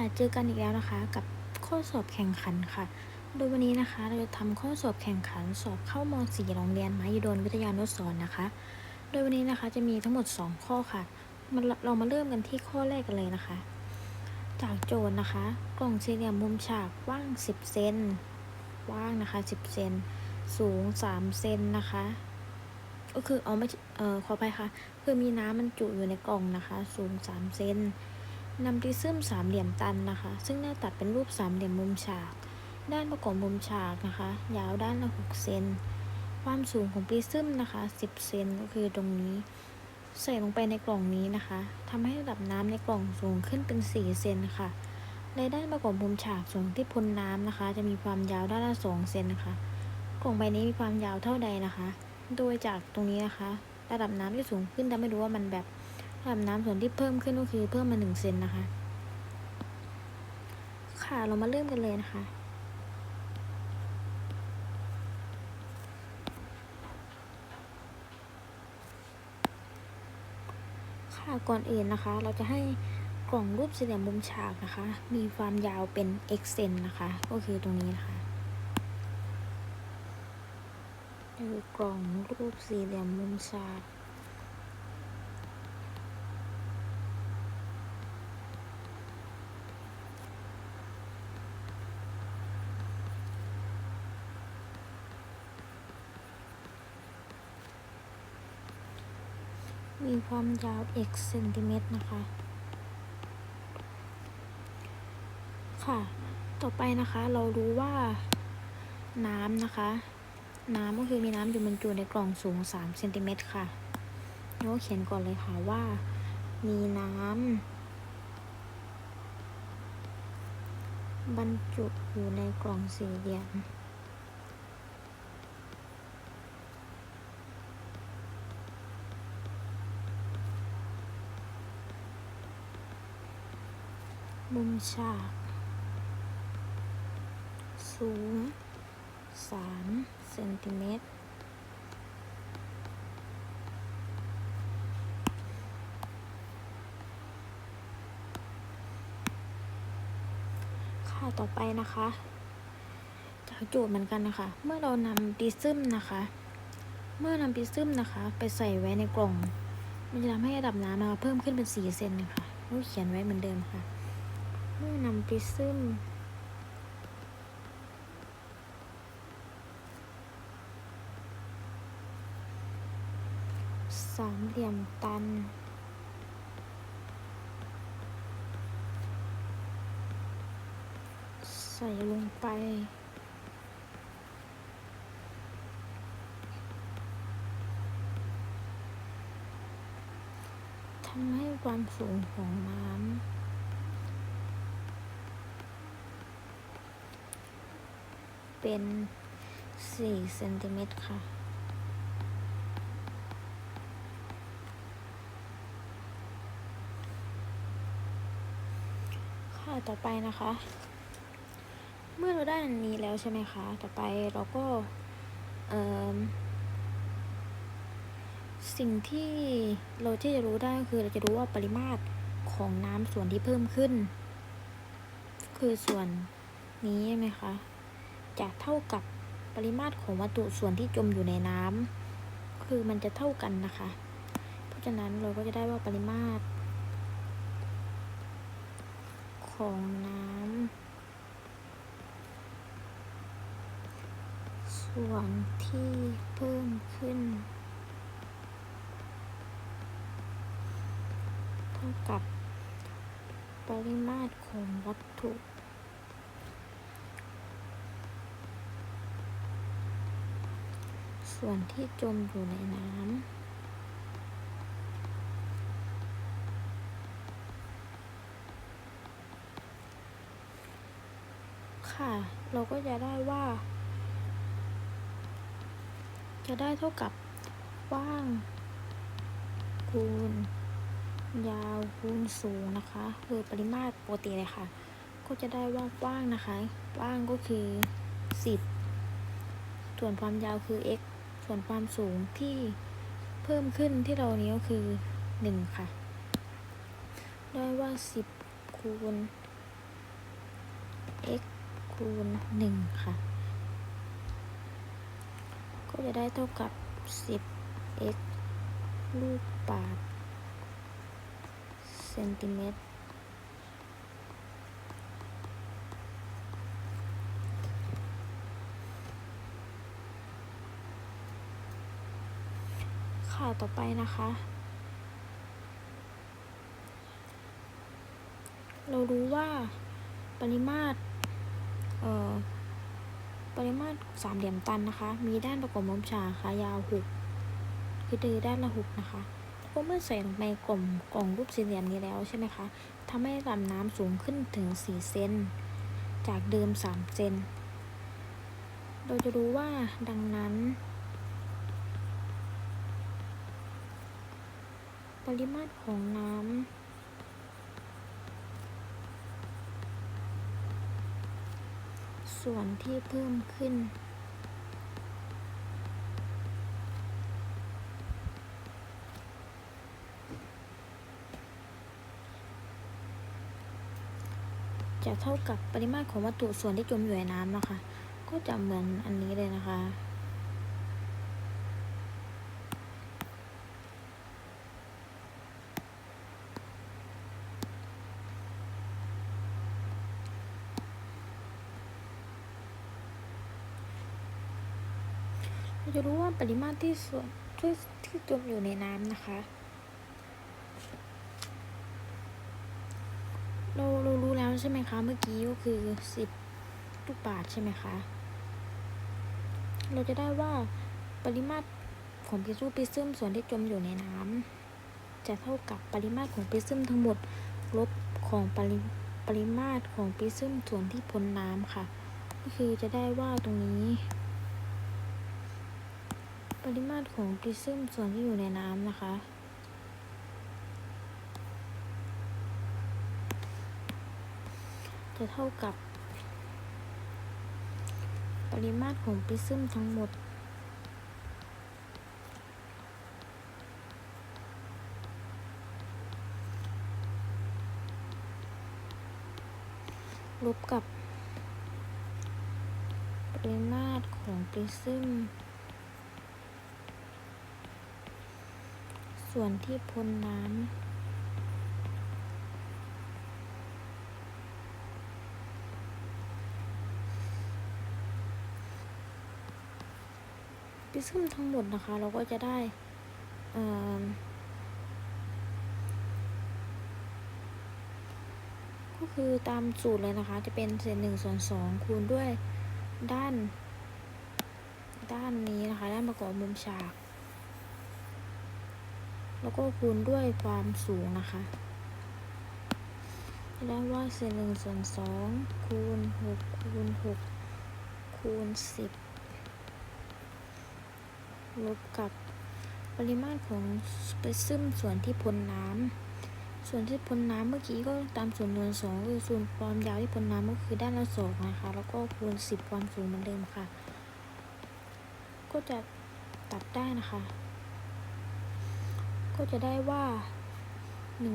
ค่ะ เจอกันอีกแล้วนะคะ กับข้อสอบแข่งขันค่ะ โดยวันนี้นะคะ เราจะทำข้อสอบแข่งขันสอบเข้าม .4 โรงเรียนมหิดลวิทยานุสรณ์นะคะ โดยวันนี้นะคะจะมีทั้งหมด 2 ข้อค่ะมันเรามาเริ่มกันที่ข้อแรกกันเลยนะคะ จากโจทย์นะคะ กล่องสี่เหลี่ยมมุมฉากกว้าง 10 เซนกว้างนะคะ 10 เซนสูง 3 เซนนะคะก็คือเอาไม่เอ่อขออภัยค่ะ คือมีน้ำมันจุอยู่ในกล่องนะคะ สูง 3 เซน นำปริซึมสามเหลี่ยมตันนะคะ ซึ่งหน้าตัดเป็นรูปสามเหลี่ยมมุมฉาก ด้านประกอบมุมฉากนะคะ ยาวด้านละ6เซน ความสูงของปริซึมนะคะ 10 เซนก็คือตรงนี้ ใส่ลงไปในกล่องนี้นะคะทำให้ระดับน้ำในกล่องสูงขึ้นเป็น 4 เซนค่ะ ในด้านประกอบมุมฉากส่วนที่พ้นน้ำนะคะ จะมีความยาวด้านละ 2 เซนนะคะ กล่องใบนี้มีความยาวเท่าใดนะคะ โดยจากตรงนี้นะคะ ระดับน้ำที่สูงขึ้นแต่ไม่รู้ว่ามันแบบ ระดับน้ำส่วนที่เพิ่มขึ้นก็คือเพิ่มมาหนึ่งเซนนะคะ ค่ะเรามาเริ่มกันเลยนะคะค่ะก่อนอื่นนะคะ เราจะให้กล่องรูปสี่เหลี่ยมมุมฉากนะคะ มีความยาวเป็น x เซนนะคะ ก็คือตรงนี้นะคะคือกล่องรูปสี่เหลี่ยมมุมฉาก มีความยาว x เซนติเมตรนะคะ ค่ะ ต่อไปนะคะเรารู้ว่าน้ำนะคะ น้ำก็คือมีน้ำอยู่บรรจุในกล่องสูง3เซนติเมตรค่ะเราเขียนก่อนเลยค่ะว่า มีน้ำบรรจุอยู่ในกล่องสี่เหลี่ยม มุมฉาก สูง 3 เซนติเมตร ค่ะต่อไปนะคะจากโจทย์เหมือนกันนะคะ เมื่อเรานำดิซึมนะคะ เมื่อนำดิซึมนะคะ ไปใส่ไว้ในกล่อง มันจะทำให้ระดับน้ำนะคะเพิ่มขึ้นเป็น 4 เซนนะคะเราเขียนไว้เหมือนเดิมค่ะ เมื่อนำปริซึมสามเหลี่ยมตัน ใส่ลงไป ทำให้ความสูงของน้ำ เป็น4เซนติเมตรค่ะ ค่ะ ต่อไปนะคะ เมื่อเราได้อันนี้แล้วใช่ไหมคะ ต่อไปเราก็เออสิ่งที่เราที่จะรู้ได้ก็คือเราจะรู้ว่าปริมาตรของน้ำส่วนที่เพิ่มขึ้น คือส่วนนี้ใช่ไหมคะ จะเท่ากับปริมาตรของวัตถุส่วนที่จมอยู่ในน้ำคือมันจะเท่ากันนะคะ เพราะฉะนั้นเราก็จะได้ว่าปริมาตร ของน้ำส่วนที่เพิ่มขึ้น เท่ากับปริมาตรของวัตถุ ส่วนที่จมอยู่ในน้ำค่ะ เราก็จะได้ว่า จะได้เท่ากับกว้าง คูณ ยาวคูณสูงนะคะคือปริมาตรปกติเลยค่ะ ก็จะได้ว่ากว้างนะคะกว้างก็คือ 10 ส่วนความยาวคือ x ส่วนความสูงที่เพิ่มขึ้นที่เรานี้ก็คือ 1 ค่ะ ได้ว่า 10 คูณ x คูณ 1 ค่ะ ก็จะได้เท่ากับ 10x ลูกบาศก์เซนติเมตร ค่ะต่อไปนะคะ เรารู้ว่าปริมาตรเอ่อปริมาตรสามเหลี่ยมตันนะคะ มีด้านประกอบมุมฉากค่ะยาวหกคือตือด้านละหกนะคะเพราะเมื่อใส่ลงในกล่องกล่องรูปสี่เหลี่ยมนี้แล้วใช่ไหมคะทำให้ระดับน้ำสูงขึ้นถึงสี่เซนจากเดิมสามเซน เราจะรู้ว่าดังนั้น ปริมาตรของน้ำส่วนที่เพิ่มขึ้น จะเท่ากับปริมาตรของวัตถุส่วนที่จมอยู่ในน้ำนะคะ ก็จะเหมือนอันนี้เลยนะคะ เราจะรู้ว่าปริมาตรที่ส่วนที่ที่จมอยู่ในน้ำนะคะ เราเรารู้แล้วใช่ไหมคะเมื่อกี้ก็คือสิบลูกบาทใช่ไหมคะ เราจะได้ว่าปริมาตรของพิซูปิซึมส่วนที่จมอยู่ในน้ำจะเท่ากับปริมาตรของปิซึมทั้งหมดลบของปริปริมาตรของปิซึมส่วนที่พ้นน้ำค่ะ ก็คือจะได้ว่าตรงนี้ ปริมาตรของปริซึมส่วนที่อยู่ในน้ำนะคะ จะเท่ากับ ปริมาตรของปริซึมทั้งหมดลบกับปริมาตรของปริซึม ส่วนที่พ้นน้ำพิซึมทั้งหมดนะคะ เราก็จะได้ก็คือตามสูตรเลยนะคะ จะเป็นเศษหนึ่งส่วนสองคูณด้วยด้าน ด้านนี้นะคะ ด้านประกอบมุมฉาก แล้วก็คูณด้วยความสูงนะคะได้ว่าเศษหนึ่งส่วนสองคูณหกคูณหกคูณสิบลบกับปริมาตรของสเปซึมส่วนที่พ้นน้ำ ส่วนที่พ้นน้ำเมื่อกี้ก็ตามส่วนนวนสองคือส่วนความยาวที่พ้นน้ำก็คือด้านละสองนะคะ แล้วก็คูณสิบความสูงเหมือนเดิมค่ะ ก็จะตัดได้นะคะ ก็จะได้ว่า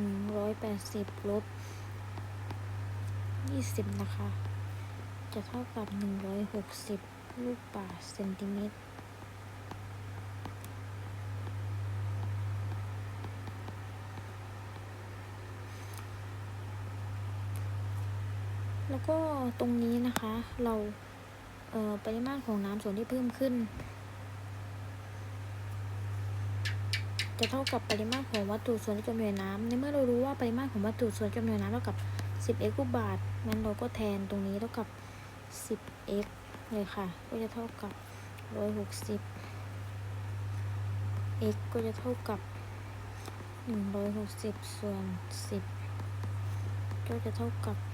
180 ลบ 20 นะคะ จะเท่ากับ 160 ลูกบาศก์เซนติเมตรแล้วก็ตรงนี้นะคะเราเปริมาตรของน้ำส่วนที่เพิ่มขึ้น จะเท่ากับปริมาตรของวัตถุส่วนจมอยู่ในน้ำในเมื่อเรารู้ว่าปริมาตรของวัตถุส่วนจมอยู่ในน้ำเท่ากับ 10x ลูบาศก์งั้นเราก็แทนตรงนี้เท่ากับ 10x เลยค่ะ ก็จะเท่ากับ 160 x ก็จะเท่ากับ 160 ส่วน 10 ก็จะเท่ากับ 16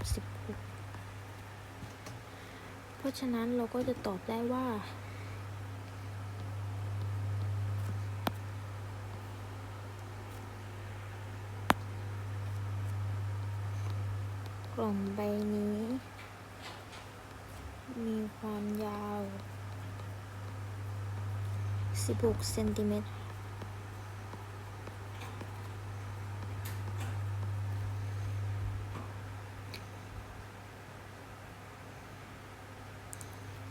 เพราะฉะนั้นเราก็จะตอบได้ว่า กล่องใบนี้ มีความยาว 16 เซนติเมตร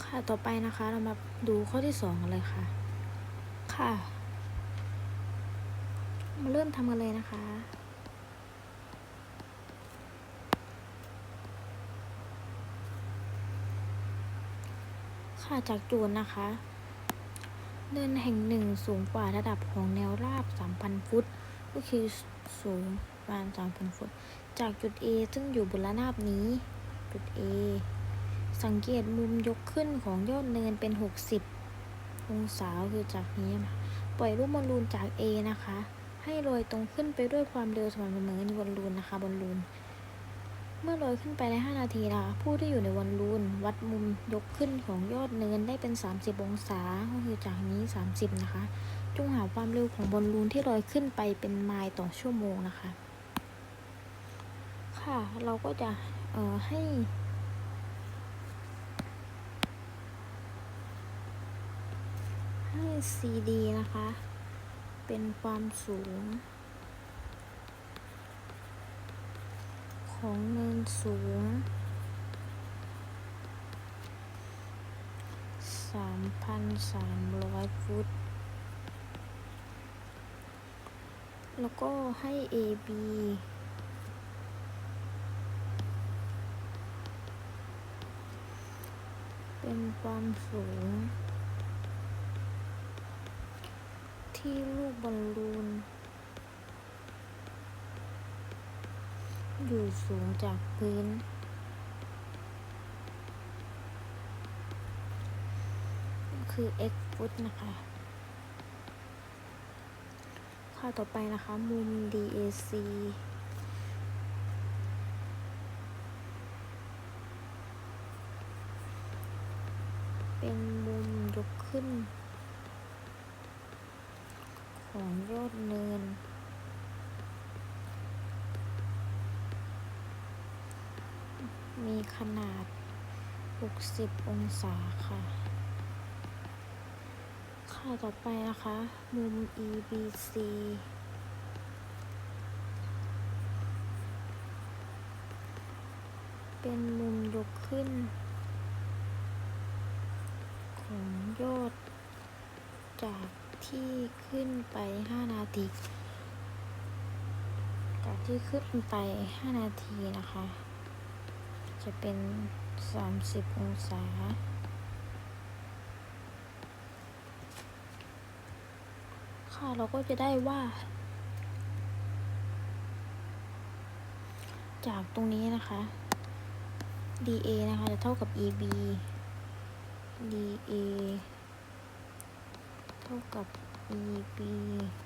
ค่ะต่อไปนะคะเรามาดูข้อที่สองกันเลยค่ะ ค่ะ มาเริ่มทำกันเลยนะคะ ค่ะจากจูนนะคะ เนินแห่งหนึ่งสูงกว่าระดับของแนวราบ 3,000 ฟุต ก็คือสูงประมาณ 3,000 ฟุต จากจุด A ซึ่งอยู่บนระนาบนี้ จุด A สังเกตมุมยกขึ้นของยอดเนินเป็น 60 องศาคือจากนี้ ปล่อยลูกบอลลูนจาก A นะคะ ให้ลอยตรงขึ้นไปด้วยความเร็วสม่ำเสมอในบอลลูนนะคะบอลลูน มื่อลอยขึ้นไปใน 5 นาทีนะคะผู้ที่อยู่ในบอลลูน วัดมุมยกขึ้นของยอดเนินได้เป็น 30 องศา ก็คือจากนี้ 30 นะคะ จงหาความเร็วของบอลลูนที่ลอยขึ้นไปเป็นไมล์ต่อชั่วโมงนะคะ ค่ะ เราก็จะ เอ่อ ให้ให้ CD นะคะ เป็นความสูง ของเนินสูง3,300ฟุต แล้วก็ให้ AB เป็นความสูง ที่ลูกบอลลูน อยู่สูงจากพื้น คือ x ฟุตนะคะค่าต่อไปนะคะ มุม DAC เป็นมุมยกขึ้น ของยอดเนิน มีขนาด 60 องศาค่ะ ค่าต่อไปนะคะ มุม EBC เป็นมุมยกขึ้น ของยอด จากที่ขึ้นไป 5 นาที จากที่ขึ้นไป 5 นาทีนะคะ จะเป็น 30 องศา ค่ะเราก็จะได้ว่า จากตรงนี้นะคะ DA นะคะ จะเท่ากับ EB DA เท่ากับ EB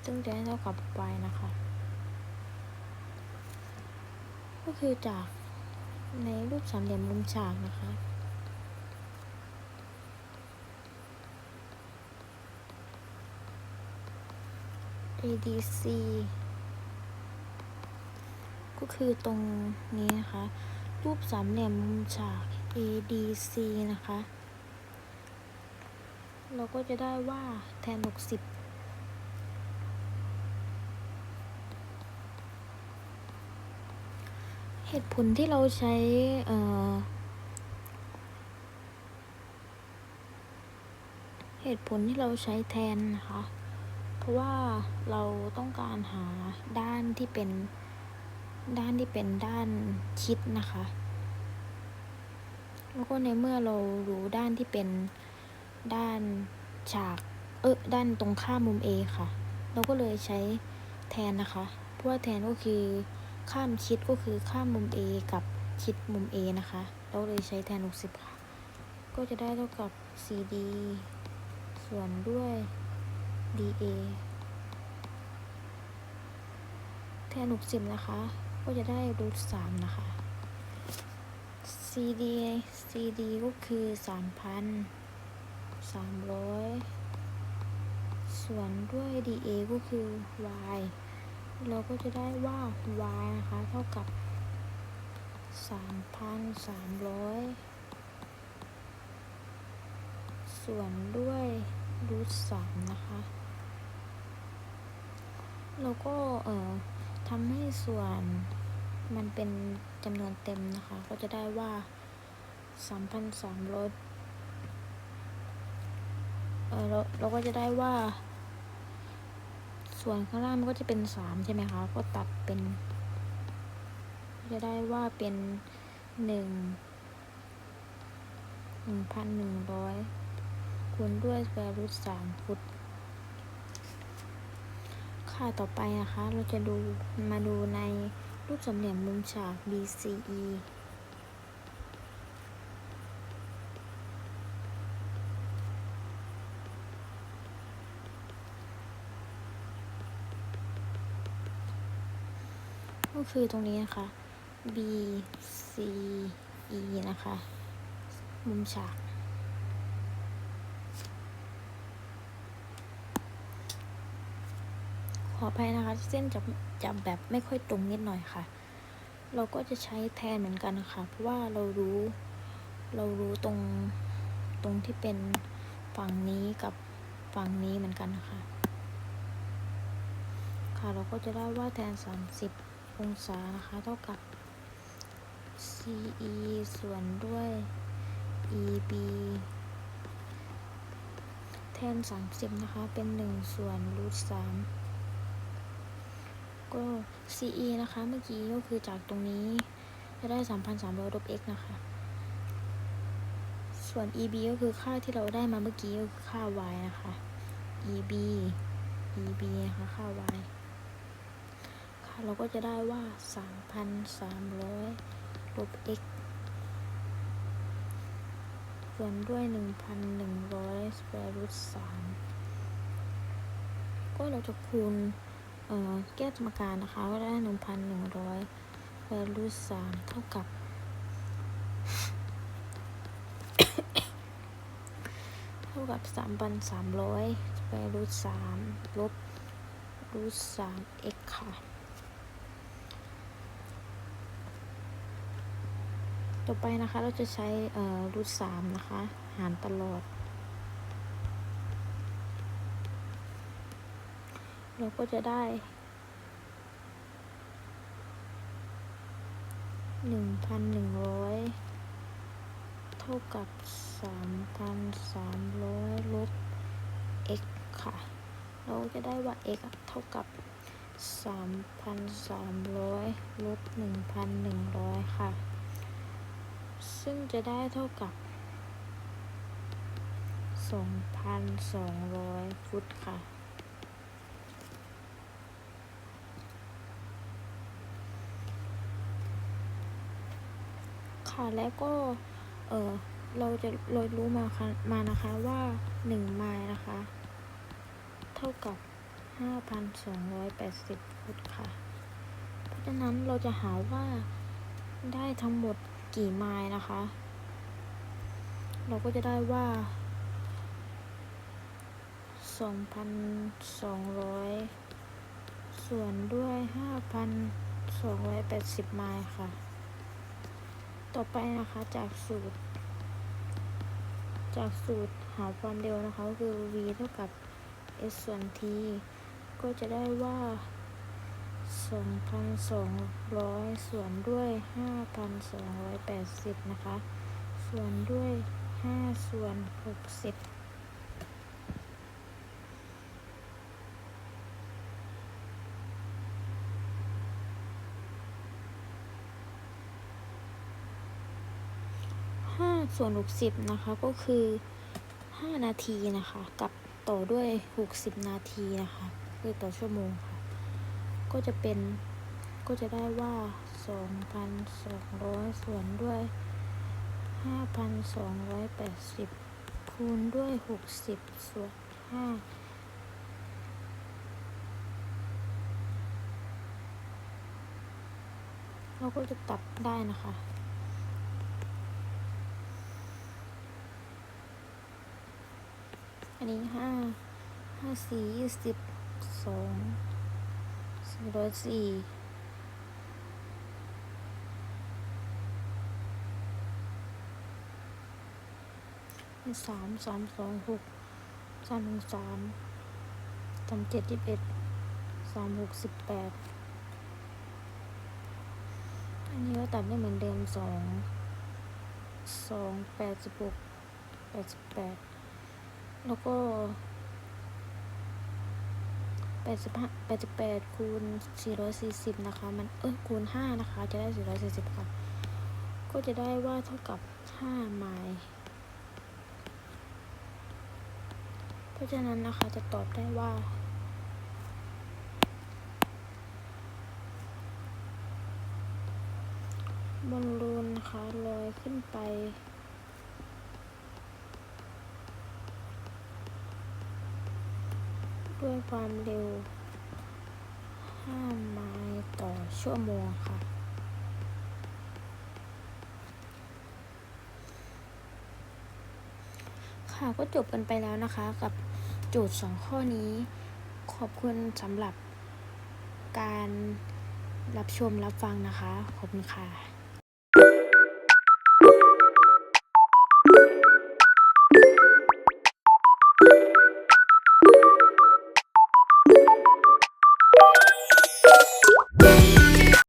ซึ่งจะได้เท่ากับ y นะคะ ก็คือจาก ในรูปสามเหลี่ยมมุมฉากนะคะ ADC ก็คือตรงนี้นะคะ รูปสามเหลี่ยมมุมฉาก ADC นะคะ เราก็จะได้ว่าแทน60 เหตุผลที่เราใช้เอ่อเหตุผลที่เราใช้แทนนะคะ เพราะว่าเราต้องการหาด้านที่เป็นด้านที่เป็นด้านชิดนะคะ แล้วก็ในเมื่อเรารู้ด้านที่เป็นด้านฉาก เออด้านตรงข้ามมุม A ค่ะ เราก็เลยใช้แทนนะคะ เพราะว่าแทนก็คือ ข้ามชิดก็คือข้ามมุม A กับชิดมุม A นะคะ เราเลยใช้แทน 60 ค่ะ ก็จะได้เท่ากับ CD ส่วนด้วย DA แทน 60 นะคะ ก็จะได้รูท3นะคะ CD CD ก็คือ3,000 300ส่วนด้วย DA ก็คือ y เราก็จะได้ว่า y นะคะ เท่ากับ 3,300 ส่วนด้วยรูท3นะคะ แล้วก็ เอ่อทำให้ส่วนมันเป็นจำนวนเต็มนะคะ ก็จะได้ว่า 3,300เออเราเราก็จะได้ว่า ส่วนข้างล่างมันก็จะเป็นสามใช่ไหมคะ ก็ตัดเป็น จะได้ว่าเป็นหนึ่งหนึ่งพันหนึ่งร้อยคูณด้วยแวร์รูทสามฟุต ค่าต่อไปนะคะ เราจะดูมาดูในรูปสามเหลี่ยมมุมฉาก BCE ก็คือตรงนี้นะคะ B C E นะคะ มุมฉาก ขออภัยนะคะ เส้นจะจะแบบไม่ค่อยตรงนิดหน่อยค่ะ เราก็จะใช้แทนเหมือนกันนะคะ เพราะว่าเรารู้ เรารู้ตรง ตรงที่เป็นฝั่งนี้กับฝั่งนี้เหมือนกันนะคะค่ะ เราก็จะได้ว่าแทน30 องศานะคะ เท่ากับ CE ส่วนด้วย EB แทน 30 นะคะ เป็น 1 ส่วนรูท3ก็ CE นะคะ เมื่อกี้ก็คือจากตรงนี้จะได้ 3,300ลบ x นะคะ ส่วน EB ก็คือค่าที่เราได้มาเมื่อกี้ก็คือค่า y นะคะ EB EB นะคะ ค่า y เราก็จะได้ว่า 3,300ลบ x ส่วนด้วย 1,100 square root 3ก็เราจะคูณแก้สมการนะคะก็ได้ 1,100 square root 3เท่ากับ เท่ากับ 3,300 square root 3ลบ root 3 x ค่ะ ต่อไปนะคะเราจะใช้รูทสามนะคะ หารตลอด เราก็จะได้หนึ่งพันหนึ่งร้อยเท่ากับสามพันสามร้อยลบ x ค่ะ เราจะได้ว่า x อะเท่ากับสามพันสามร้อยลบหนึ่งพันหนึ่งร้อยค่ะ ซึ่งจะได้เท่ากับ 2,200 ฟุตค่ะ ค่ะ แล้วก็ เออเราจะเรารู้มาค่ะมานะคะว่า1ไมล์นะคะ เท่ากับ 5,280 ฟุตค่ะ เพราะฉะนั้นเราจะหาว่าได้ทั้งหมด กี่ไมล์นะคะ เราก็จะได้ว่า 2,200 ส่วนด้วย 5,280 ไมล์ค่ะ ต่อไปนะคะจากสูตร จากสูตรหาความเร็วนะคะก็คือ v เท่ากับ s ส่วน t ก็จะได้ว่า 2,200 ส่วนด้วย 5,280 นะคะ ส่วนด้วย 5 ส่วน 60 5ส่วน 60 นะคะ ก็คือ 5 นาทีนะคะ กับต่อด้วย 60 นาทีนะคะ คือต่อชั่วโมงค่ะ ก็จะเป็นก็จะได้ว่า 2,200 ส่วนด้วย 5,280 คูณด้วย 60 ส่วน 5เราก็จะตัดได้นะคะ อันนี้ห้าห้าสี่ยี่สิบสอง ร้อยสี่สามสามสองหกสามหนึ่งสามสามเจ็ดยี่สิบเอ็ดสามหกสิบแปดอันนี้ก็ตัดได้เหมือนเดิมสองสองแปดสิบหกแปดสิบแปดแล้วก็ แปดสิบห้าแปดสิบแปดคูณสี่ร้อยสี่สิบนะคะ มัน เออคูณห้านะคะ จะได้สี่ร้อยสี่สิบค่ะ ก็จะได้ว่าเท่ากับห้าไมล์ เพราะฉะนั้นนะคะ จะตอบได้ว่า บอลลูนนะคะลอยขึ้นไป ด้วยความเร็ว 5 ไมล์ต่อชั่วโมงค่ะ ค่ะก็จบกันไปแล้วนะคะกับโจทย์ 2 ข้อนี้ ขอบคุณสำหรับการรับชมรับฟังนะคะ ขอบคุณค่ะ